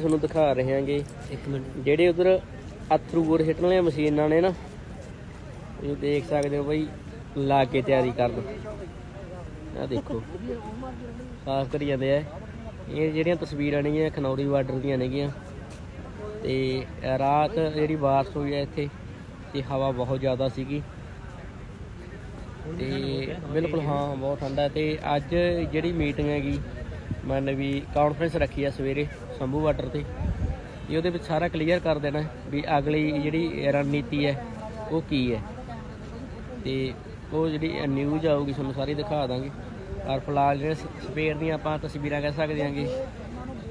ਤੁਹਾਨੂੰ ਦਿਖਾ ਰਹੇ ਹਾਂਗੇ। ਇੱਕ ਮਿੰਟ। ਜਿਹੜੇ ਉਧਰ ਅਥਰੂ ਗੋਰ ਹਿੱਟਣ ਵਾਲੀਆਂ ਮਸ਼ੀਨਾਂ ਨੇ ਨਾ ਇਹ ਦੇਖ ਸਕਦੇ ਹੋ ਬਈ ਲਾ ਕੇ ਤਿਆਰੀ ਕਰਨ। ਆ ਦੇਖੋ ਸਾਫ਼ ਕਰੀ ਜਾਂਦੇ ਆ। ਇਹ ਜਿਹੜੀਆਂ ਤਸਵੀਰਾਂ ਨੇਗੀਆਂ ਖਨੌਰੀ ਬਾਰਡਰ ਦੀਆਂ ਨੇਗੀਆਂ। ਤੇ ਰਾਤ ਜਿਹੜੀ ਬਾਰਿਸ਼ ਹੋਈ ਹੈ ਇੱਥੇ ਤੇ ਹਵਾ ਬਹੁਤ ਜ਼ਿਆਦਾ ਸੀਗੀ। ਤੇ ਬਿਲਕੁਲ ਹਾਂ ਬਹੁਤ ਠੰਡਾ ਤੇ ਅੱਜ ਜਿਹੜੀ ਮੀਟਿੰਗ ਹੈਗੀ ਮੰਨ ਵੀ ਕਾਨਫਰੰਸ ਰੱਖੀ ਆ ਸਵੇਰੇ ਸੰਭੂ ਵਾਟਰ ਤੇ। ਇਹ ਉਹਦੇ ਵਿੱਚ ਸਾਰਾ ਕਲੀਅਰ ਕਰ ਦੇਣਾ ਵੀ ਅਗਲੀ ਜਿਹੜੀ ਰਣਨੀਤੀ ਹੈ ਉਹ ਕੀ ਹੈ। ਤੇ ਉਹ ਜਿਹੜੀ ਨਿਊਜ਼ ਆਊਗੀ ਤੁਹਾਨੂੰ ਸਾਰੀ ਦਿਖਾ ਦਾਂਗੇ। ਪਰ ਫਿਲਹਾਲ ਜਿਹੜੇ ਸਵੇਰ ਦੀਆਂ ਆਪਾਂ ਤਸਵੀਰਾਂ ਕਹਿ ਸਕਦੇ ਹਾਂਗੇ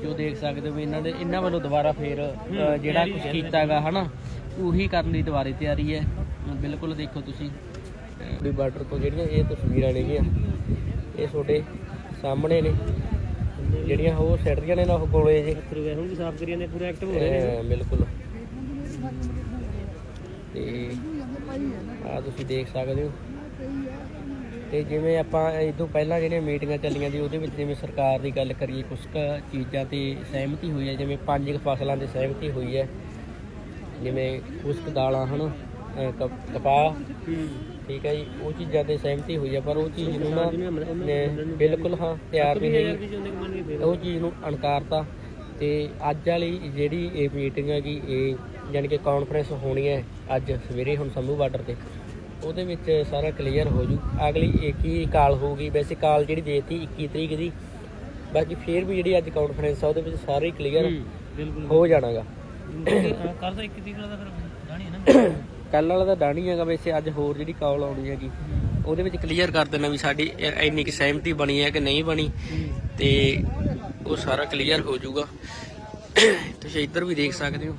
ਜੋ ਦੇਖ ਸਕਦੇ ਹੋ ਵੀ ਇਹਨਾਂ ਦੇ ਇਹਨਾਂ ਵੱਲੋਂ ਦੁਬਾਰਾ ਫੇਰ ਅ, ਜਿਹੜਾ ਕੁਝ ਕੀਤਾਗਾ ਹਨਾ ਉਹੀ ਕਰਨ ਦੀ ਦੁਬਾਰੇ ਤਿਆਰੀ ਹੈ। ਬਿਲਕੁਲ ਦੇਖੋ ਤੁਸੀਂ ਵੀ ਬਾਰਡਰ ਤੋਂ ਜਿਹੜੀਆਂ ਇਹ ਤਸਵੀਰਾਂ ਨੇਗੀਆਂ ਇਹ ਤੁਹਾਡੇ ਸਾਹਮਣੇ ਨੇ। ਜਿਹੜੀਆਂ ਉਹ ਸਿੱਟਦੀਆਂ ਨੇ ਨਾ ਉਹ ਗੋਲੇ ਜੇ ਗਏ ਹੁਣ ਵੀ ਸਾਫ਼ ਕਰੀ ਜਾਂਦੇ ਪੂਰਾ ਐਕਟਿਵ ਹੋ ਰਹੇ ਨੇ। ਅਹ ਬਿਲਕੁਲ। ਤੇ ਆ ਤੁਸੀਂ ਦੇਖ ਸਕਦੇ ਹੋ। ਤੇ ਜਿਵੇਂ ਆਪਾਂ ਇਹ ਤੋਂ ਪਹਿਲਾਂ ਜਿਹੜੀਆਂ ਮੀਟਿੰਗਾਂ ਚੱਲੀਆਂ ਸੀ ਉਹਦੇ ਵਿੱਚ ਜਿਵੇਂ ਸਰਕਾਰ ਦੀ ਗੱਲ ਕਰੀਏ ਕੁਝ ਕੁ ਚੀਜ਼ਾਂ ਤੇ ਸਹਿਮਤੀ ਹੋਈ ਹੈ ਜਿਵੇਂ ਪੰਜ ਫਸਲਾਂ ਤੇ ਸਹਿਮਤੀ ਹੋਈ ਹੈ। ਜਿਵੇਂ ਕੁਝ ਦਾਲਾਂ ਹਨ ਕਪਾਹ। ਠੀਕ ਹੈ ਜੀ ਉਹ ਚੀਜ਼ਾਂ ਤੇ ਸਹਿਮਤੀ ਹੋਈ ਹੈ ਪਰ ਉਹ ਚੀਜ਼ ਨੂੰ ਨਾ ਨੇ ਬਿਲਕੁਲ ਹਾਂ ਤਿਆਰ ਨਹੀਂ ਹੈਗੀ। ਉਹ ਚੀਜ਼ ਨੂੰ ਅਨਕਾਰਤਾ ਤੇ ਅੱਜ ਵਾਲੀ ਜਿਹੜੀ ਇਹ ਮੀਟਿੰਗ ਹੈਗੀ ਇਹ ਯਾਨੀ ਕਿ ਕਾਨਫਰੰਸ ਹੋਣੀ ਹੈ ਅੱਜ ਸਵੇਰੇ ਹੁਣ ਸੰਭੂ ਬਾਰਡਰ ਤੇ। ਉਹਦੇ ਵਿੱਚ ਸਾਰਾ ਕਲੀਅਰ ਹੋ ਜੂ। ਅਗਲੀ ਇੱਕ ਹੀ ਕਾਲ ਹੋਊਗੀ? ਵੈਸੇ ਕਾਲ ਜਿਹੜੀ ਦੇਤੀ 21 ਤਰੀਕ ਦੀ ਬਾਕੀ ਫੇਰ ਵੀ ਜਿਹੜੀ ਅੱਜ ਕਾਨਫਰੰਸ ਆ ਉਹਦੇ ਵਿੱਚ ਸਾਰੇ ਕਲੀਅਰ ਹੋ ਜਾਣਾਗਾ। ਕਰ ਤਾਂ ਇੱਕ ਤੀਕੜਾ ਦਾ ਫਿਰ ਜਾਣੀ ਹੈ ਨਾ। ਕੱਲ ਵਾਲਾ ਤਾਂ ਡਾਣੀ ਹੈਗਾ ਵੈਸੇ, ਅੱਜ ਹੋਰ ਜਿਹੜੀ ਕਾਲ ਆਉਣੀ ਹੈਗੀ, ਉਹਦੇ ਵਿੱਚ ਕਲੀਅਰ ਕਰ ਦੇਣਾ ਵੀ ਸਾਡੀ ਇੰਨੀ ਕਿ ਸਹਿਮਤੀ ਬਣੀ ਹੈ ਕਿ ਨਹੀਂ ਬਣੀ, ਤੇ ਉਹ ਸਾਰਾ ਕਲੀਅਰ ਹੋ ਜਾਊਗਾ। ਤੁਸੀਂ ਇੱਧਰ ਵੀ ਦੇਖ ਸਕਦੇ ਹੋ।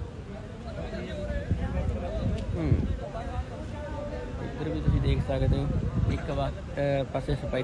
ਇੱਧਰ ਵੀ ਤੁਸੀਂ ਦੇਖ ਸਕਦੇ ਹੋ। ਇੱਕ ਵਾਰ ਪਾਸੇ ਸਪਾਈ